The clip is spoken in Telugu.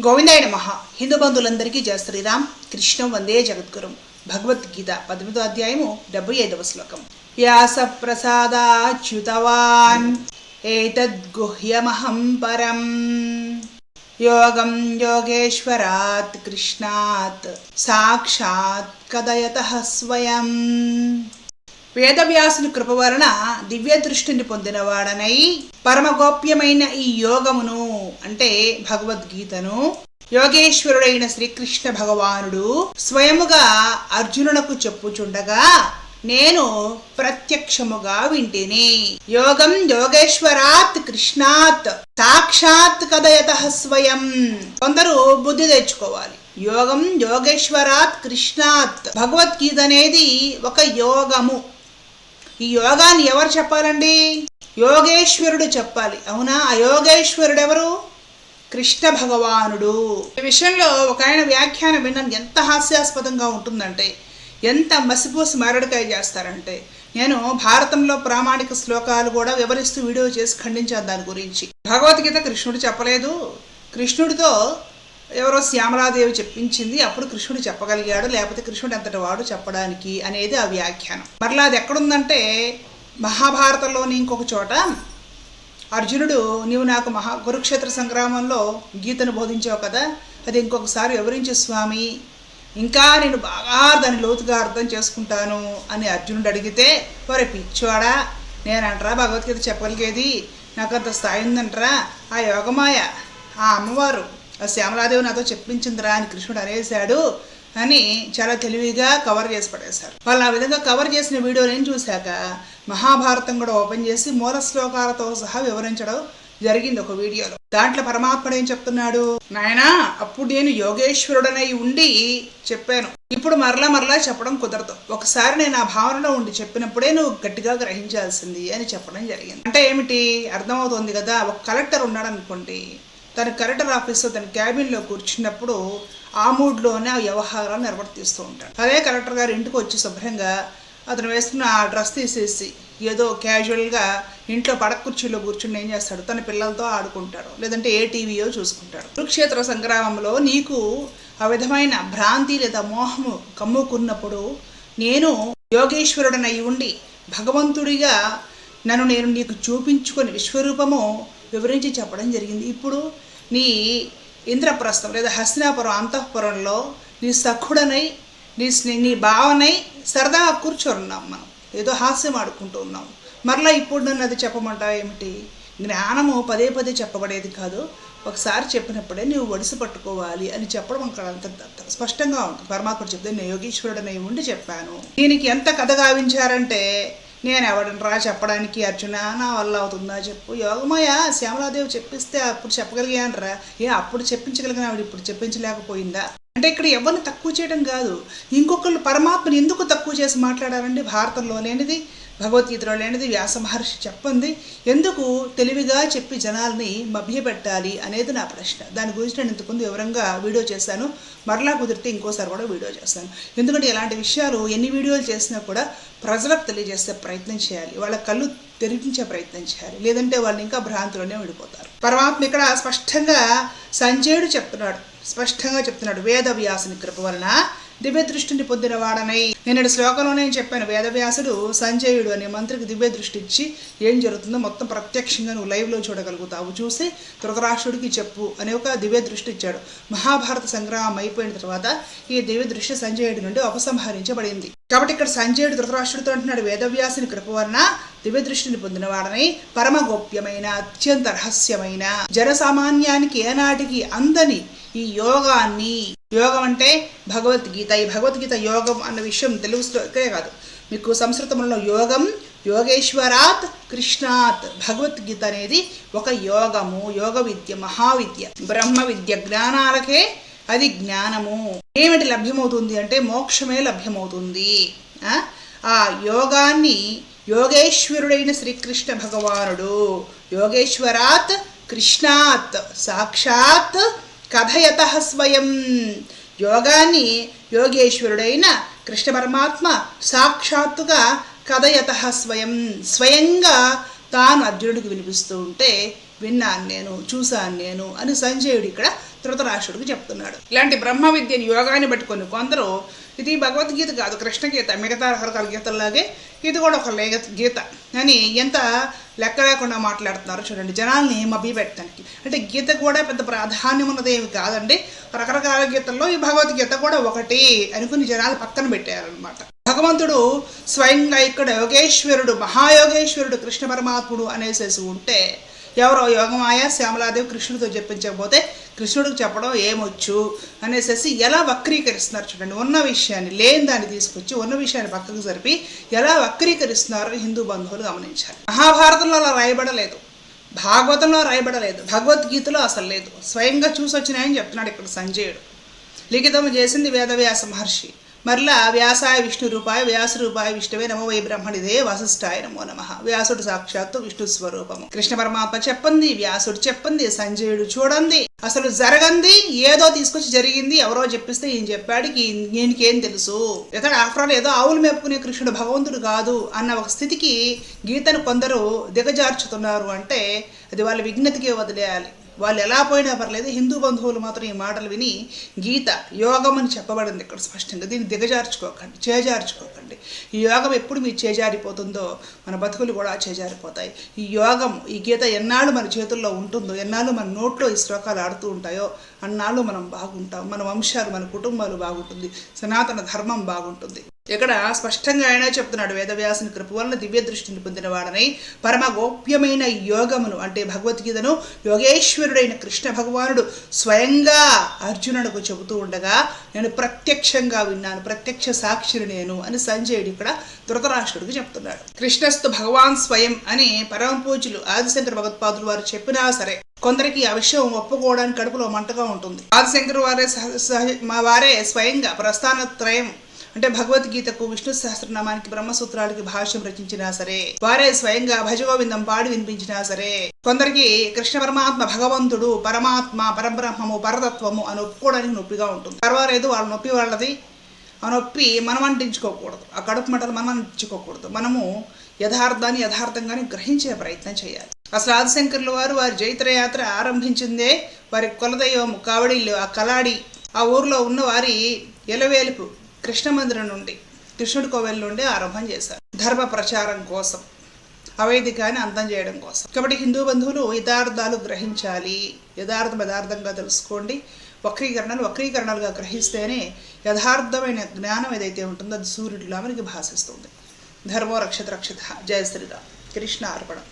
గోవిందాయ నమ. హిందూ బంధువులందరికీ జయ శ్రీరామ్. కృష్ణం వందే జగద్గురం. భగవద్గీత పదమూడో అధ్యాయము డెబ్బై ఐదవ శ్లోకం. వ్యాస ప్రసాదాచ్యుతవాన్ ఏతద్గుహ్యమహం పరం. యోగం యోగేశ్వరాత్ కృష్ణాత్. సాక్షాత్ కదయత స్వయం. వేదవ్యాసుని కృప వలన దివ్య దృష్టిని పొందినవాడనై పరమగోప్యమైన ఈ యోగమును అంటే భగవద్గీతను యోగేశ్వరుడైన శ్రీకృష్ణ భగవానుడు స్వయముగా అర్జునునకు చెప్పుచుండగా నేను ప్రత్యక్షముగా వింటిని. యోగం యోగేశ్వరాత్ కృష్ణాత్ సాక్షాత్ కదయత స్వయం. కొందరు బుద్ధి తెచ్చుకోవాలి. యోగం యోగేశ్వరాత్ కృష్ణాత్. భగవద్గీత అనేది ఒక యోగము. ఈ యోగాన్ని ఎవరు చెప్పాలండి? యోగేశ్వరుడు చెప్పాలి. అవునా? ఆ యోగేశ్వరుడు ఎవరు? కృష్ణ భగవానుడు. ఈ విషయంలో ఒక ఆయన వ్యాఖ్యానం విన్నాను. ఎంత హాస్యాస్పదంగా ఉంటుందంటే ఎంత మసిపూసి మారడికాయ చేస్తారంటే నేను భారతంలో ప్రామాణిక శ్లోకాలు కూడా వివరిస్తూ వీడియో చేసి ఖండించాను దాని గురించి. భగవద్గీత కృష్ణుడు చెప్పలేదు. కృష్ణుడితో ఎవరో శ్యామలాదేవి చెప్పించింది అప్పుడు కృష్ణుడు చెప్పగలిగాడు లేకపోతే కృష్ణుడు అంతటి వాడు చెప్పడానికి అనేది ఆ వ్యాఖ్యానం. మరలా అది ఎక్కడుందంటే మహాభారతంలోని ఇంకొక చోట అర్జునుడు నీవు నాకు మహా కురుక్షేత్ర సంగ్రామంలో గీతను బోధించావు కదా అది ఇంకొకసారి వివరించు స్వామి. ఇంకా నేను బాగా దాన్ని లోతుగా అర్థం చేసుకుంటాను అని అర్జునుడు అడిగితే వరే పిచ్చోడా నేనంటరా భగవద్గీత చెప్పగలిగేది? నాకు అంత స్థాయి ఉందంటరా ఆ యోగమాయ ఆ అమ్మవారు. శ్యామలాదేవి నాతో చెప్పించిందిరా అని కృష్ణుడు అనేశాడు అని చాలా తెలివిగా కవర్ చేసి పడేశారు. వాళ్ళు ఆ విధంగా కవర్ చేసిన వీడియో నేను చూశాక మహాభారతం కూడా ఓపెన్ చేసి మూల శ్లోకాలతో సహా వివరించడం జరిగింది ఒక వీడియోలో. దాంట్లో పరమాత్ముడు ఏం చెప్తున్నాడు? నాయనా అప్పుడు నేను యోగేశ్వరుడనై ఉండి చెప్పాను. ఇప్పుడు మరలా మరలా చెప్పడం కుదరదు. ఒకసారి నేను ఆ భావనలో ఉండి చెప్పినప్పుడే నువ్వు గట్టిగా గ్రహించాల్సింది అని చెప్పడం జరిగింది. అంటే ఏమిటి? అర్థమవుతుంది కదా. ఒక కలెక్టర్ ఉన్నాడు అనుకోండి తన కలెక్టర్ ఆఫీస్లో తన క్యాబిన్లో కూర్చున్నప్పుడు ఆ మూడ్లోనే ఆ వ్యవహారాలు నిర్వర్తిస్తూ ఉంటాడు. అదే కలెక్టర్ గారు ఇంటికి వచ్చి శుభ్రంగా అతను వేసుకున్న ఆ డ్రెస్ తీసేసి ఏదో క్యాజువల్గా ఇంట్లో పడక కుర్చీలో కూర్చుని ఏం చేస్తాడు? తన పిల్లలతో ఆడుకుంటాడు. లేదంటే ఏ టీవీయో చూసుకుంటాడు. కురుక్షేత్ర సంగ్రామంలో నీకు ఆ విధమైన భ్రాంతి లేదా మోహము కమ్ముకున్నప్పుడు నేను యోగేశ్వరుడనై ఉండి భగవంతుడిగా నన్ను నేను నీకు చూపించుకొని విశ్వరూపము వివరించి చెప్పడం జరిగింది. ఇప్పుడు నీ ఇంద్రప్రస్థం లేదా హస్తినాపురం అంతఃపురంలో నీ సఖుడనై నీ స్నే- నీ భావనై సరదాగా కూర్చోరున్నాం మనం. ఏదో హాస్యం ఆడుకుంటూ ఉన్నాం. మరలా ఇప్పుడు నన్ను అది చెప్పమంటావు ఏమిటి? జ్ఞానము పదే పదే చెప్పబడేది కాదు. ఒకసారి చెప్పినప్పుడే నువ్వు వడిసి పట్టుకోవాలి అని చెప్పడం అక్కడ అంత స్పష్టంగా ఉంటుంది పరమాత్మ చెప్తే నేను యోగీశ్వరుడనై ఉండి చెప్పాను. దీనికి ఎంత కథ గావించారంటే నేను ఎవడనరా చెప్పడానికి అర్జున? నా వల్ల అవుతుందా చెప్పు. యోగమాయ శ్యామలాదేవి చెప్పిస్తే అప్పుడు చెప్పగలిగానరా. ఏ అప్పుడు చెప్పించగలిగిన ఆవిడ ఇప్పుడు చెప్పించలేకపోయిందా? అంటే ఇక్కడ ఎవరిని తక్కువ చేయడం కాదు. ఇంకొకళ్ళు పరమాత్మని ఎందుకు తక్కువ చేసి మాట్లాడారండి? భారతంలో లేనిది. భగవద్గీతలో లేనిది వ్యాస మహర్షి చెప్పింది ఎందుకు తెలివిగా చెప్పి జనాల్ని మభ్యపెట్టాలి? అనేది నా ప్రశ్న. దాని గురించి నేను ఇంతకుముందు వివరంగా వీడియో చేశాను. మరలా కుదిరితే ఇంకోసారి కూడా వీడియో చేస్తాను. ఎందుకంటే ఇలాంటి విషయాలు ఎన్ని వీడియోలు చేసినా కూడా ప్రజలకు తెలియజేసే ప్రయత్నం చేయాలి. వాళ్ళ కళ్ళు తెరిపించే ప్రయత్నం చేయాలి. లేదంటే వాళ్ళు ఇంకా భ్రాంతిలోనే విడిపోతారు. పరమాత్మ ఇక్కడ స్పష్టంగా సంజయుడు చెప్తున్నాడు. స్పష్టంగా చెప్తున్నాడు వేద వ్యాసుని కృప వలన దివ్య దృష్టిని పొద్దున వాడనై. నేను శ్లోకంలోనే చెప్పాను వేదవ్యాసుడు సంజయుడు అనే మంత్రికి దివ్య దృష్టి ఇచ్చి ఏం జరుగుతుందో మొత్తం ప్రత్యక్షంగా నువ్వు లైవ్లో చూడగలుగుతావు. చూసి ధృతరాష్ట్రుడికి చెప్పు అనే ఒక దివ్య దృష్టి ఇచ్చాడు మహాభారత సంగ్రామం అయిపోయిన తర్వాత ఈ దివ్య దృష్టి సంజయుడి నుండి ఉపసంహరించబడింది. కాబట్టి ఇక్కడ సంజయుడు ధృతరాష్ట్రుడితో అంటున్నాడు వేదవ్యాసుని కృప వలన దివ్య దృష్టిని పొందిన వాడని పరమ గోప్యమైన అత్యంత రహస్యమైన జనసామాన్యానికి ఏనాటికి అందని ఈ యోగాన్ని. యోగం అంటే భగవద్గీత. ఈ భగవద్గీత యోగం అన్న విషయం తెలుగుకే కాదు. మీకు సంస్కృతంలో యోగం యోగేశ్వరాత్ కృష్ణాత్ భగవద్గీత అనేది ఒక యోగము యోగ విద్య మహావిద్య బ్రహ్మ విద్య జ్ఞానాలకే అది జ్ఞానము. ఏమిటి లభ్యమవుతుంది అంటే మోక్షమే లభ్యమవుతుంది. ఆ? ఆ యోగాన్ని యోగేశ్వరుడైన శ్రీకృష్ణ భగవానుడు యోగేశ్వరాత్ కృష్ణాత్ సాక్షాత్ కథయత స్వయం. యోగాన్ని యోగేశ్వరుడైన కృష్ణ పరమాత్మ సాక్షాత్తుగా కథయత స్వయం. స్వయంగా తాను అర్జునుడికి వినిపిస్తూ ఉంటే విన్నాను నేను చూశాను నేను అని సంజయుడు ఇక్కడ ధృతరాష్ట్రుడికి చెప్తున్నాడు. ఇలాంటి బ్రహ్మ విద్యను యోగాన్ని పట్టుకొని కొందరు ఇది భగవద్గీత కాదు కృష్ణ గీత మిగతా రకరకాల గీతల్లాగే ఇది కూడా ఒక లేగ గీత. అని ఎంత లెక్క లేకుండా మాట్లాడుతున్నారు చూడండి జనాల్ని మభి పెట్టడానికి అంటే గీత కూడా పెద్ద ప్రాధాన్యం ఉన్నదేమి కాదండి. రకరకాల గీతల్లో ఈ భగవద్గీత కూడా ఒకటి అనుకుని జనాలు పక్కన పెట్టారనమాట భగవంతుడు స్వయంగా ఇక్కడ యోగేశ్వరుడు మహాయోగేశ్వరుడు కృష్ణ పరమాత్ముడు అనేసేసి ఉంటే ఎవరో యోగమాయ శ్యామలాదేవి కృష్ణుడితో చెప్పించకపోతే కృష్ణుడికి చెప్పడం ఏమొచ్చు? అనేసి ఎలా వక్రీకరిస్తున్నారు చూడండి. ఉన్న విషయాన్ని లేని దాన్ని తీసుకొచ్చి ఉన్న విషయాన్ని పక్కకు జరిపి ఎలా వక్రీకరిస్తున్నారు హిందూ బంధువులు గమనించాలి మహాభారతంలో అలా రాయబడలేదు. భాగవతంలో రాయబడలేదు. భగవద్గీతలో అసలు లేదు. స్వయంగా చూసొచ్చినాయని చెప్తున్నాడు ఇక్కడ సంజయుడు. లిఖితం చేసింది వేదవ్యాస మహర్షి. మరలా వ్యాసాయ విష్ణు రూపాయ వ్యాస రూపాయ విష్ణువే నమో వై బ్రహ్మణిదే వశిష్ఠాయ నమో నమ. వ్యాసుడు సాక్షాత్తు విష్ణు స్వరూపము. కృష్ణ పరమాత్మ చెప్పండి వ్యాసుడు చెప్పండి సంజయుడు చూడండి అసలు జరగంది ఏదో తీసుకొచ్చి జరిగింది ఎవరో చెప్పిస్తే ఈయన చెప్పాడు ఈయనకేం తెలుసు? ఇతడు ఆఫ్టర్ ఆల్ ఏదో ఆవులు మేపుకునే కృష్ణుడు భగవంతుడు కాదు అన్న ఒక స్థితికి గీతను కొందరు దిగజార్చుతున్నారు అంటే అది వాళ్ళ విఘ్నతకే వదిలేయాలి. వాళ్ళు ఎలా పోయినా పర్లేదు హిందూ బంధువులు మాత్రం ఈ మాటలు విని గీత యోగం అని చెప్పబడింది ఇక్కడ స్పష్టంగా. దీన్ని దిగజార్చుకోకండి చేజార్చుకోకండి. ఈ యోగం ఎప్పుడు మీ చేజారిపోతుందో మన బతుకులు కూడా చేజారిపోతాయి. ఈ యోగం ఈ గీత ఎన్నాళ్ళు మన చేతుల్లో ఉంటుందో ఎన్నాళ్ళు మన నోట్లో ఈ శ్లోకాలు ఆడుతూ ఉంటాయో అన్నాళ్ళు మనం బాగుంటాం. మన వంశాలు మన కుటుంబాలు బాగుంటుంది. సనాతన ధర్మం బాగుంటుంది. ఇక్కడ స్పష్టంగా ఆయన చెప్తున్నాడు వేదవ్యాసుని కృప వలన దివ్య దృష్టిని పొందిన వాడని. పరమ గోప్యమైన యోగమును అంటే భగవద్గీతను యోగేశ్వరుడైన కృష్ణ భగవానుడు స్వయంగా అర్జునుడికి చెబుతూ ఉండగా నేను ప్రత్యక్షంగా విన్నాను ప్రత్యక్ష సాక్షిని నేను అని సంజయుడు ఇక్కడ ధృతరాష్ట్రుడికి చెప్తున్నాడు. కృష్ణస్తు భగవాన్ స్వయం అని పరమ పూజలు ఆదిశంకర భగవత్పాదులు వారు చెప్పినా సరే కొందరికి ఆ విషయం ఒప్పుకోవడానికి కడుపులో మంటగా ఉంటుంది. ఆదిశంకర్ వారే సహ- సహ- మా వారే స్వయంగా ప్రస్థానత్రయం అంటే భగవద్గీతకు విష్ణు సహస్రనామానికి బ్రహ్మసూత్రాలకి భాష్యం రచించినా సరే వారే స్వయంగా భజగోవిందం పాడి వినిపించినా సరే కొందరికి కృష్ణ పరమాత్మ భగవంతుడు పరమాత్మ పరబ్రహ్మము పరతత్వము అని ఒప్పుకోవడానికి నొప్పిగా ఉంటుంది. పర్వాలేదు వాళ్ళ నొప్పి వాళ్ళది. ఆ నొప్పి మనం అంటించుకోకూడదు. ఆ కడుపు మంటలు మనం అంటించుకోకూడదు. మనము యథార్థాన్ని యథార్థంగానే గ్రహించే ప్రయత్నం చేయాలి. అసలు ఆదిశంకర్ల వారు వారి జైత్రయాత్ర ఆరంభించిందే. వారి కులదైవం కావడిల్లు ఆ కలాడి ఆ ఊర్లో ఉన్న వారి ఎలవేలుపు కృష్ణమందిరం నుండి కృష్ణుడి కోవెల నుండి ఆరంభం చేశారు. ధర్మ ప్రచారం కోసం అవైదికాన్ని అంతం చేయడం కోసం. కాబట్టి హిందూ బంధువులు యథార్థాలు గ్రహించాలి. యథార్థం యథార్థంగా తెలుసుకోండి. వక్రీకరణలు వక్రీకరణలుగా గ్రహిస్తేనే యథార్థమైన జ్ఞానం ఏదైతే ఉంటుందో అది సూర్యుడిలా మనకి భాషిస్తుంది ధర్మో రక్షత రక్షిత. జయ శ్రీరామ్. కృష్ణ అర్పణం.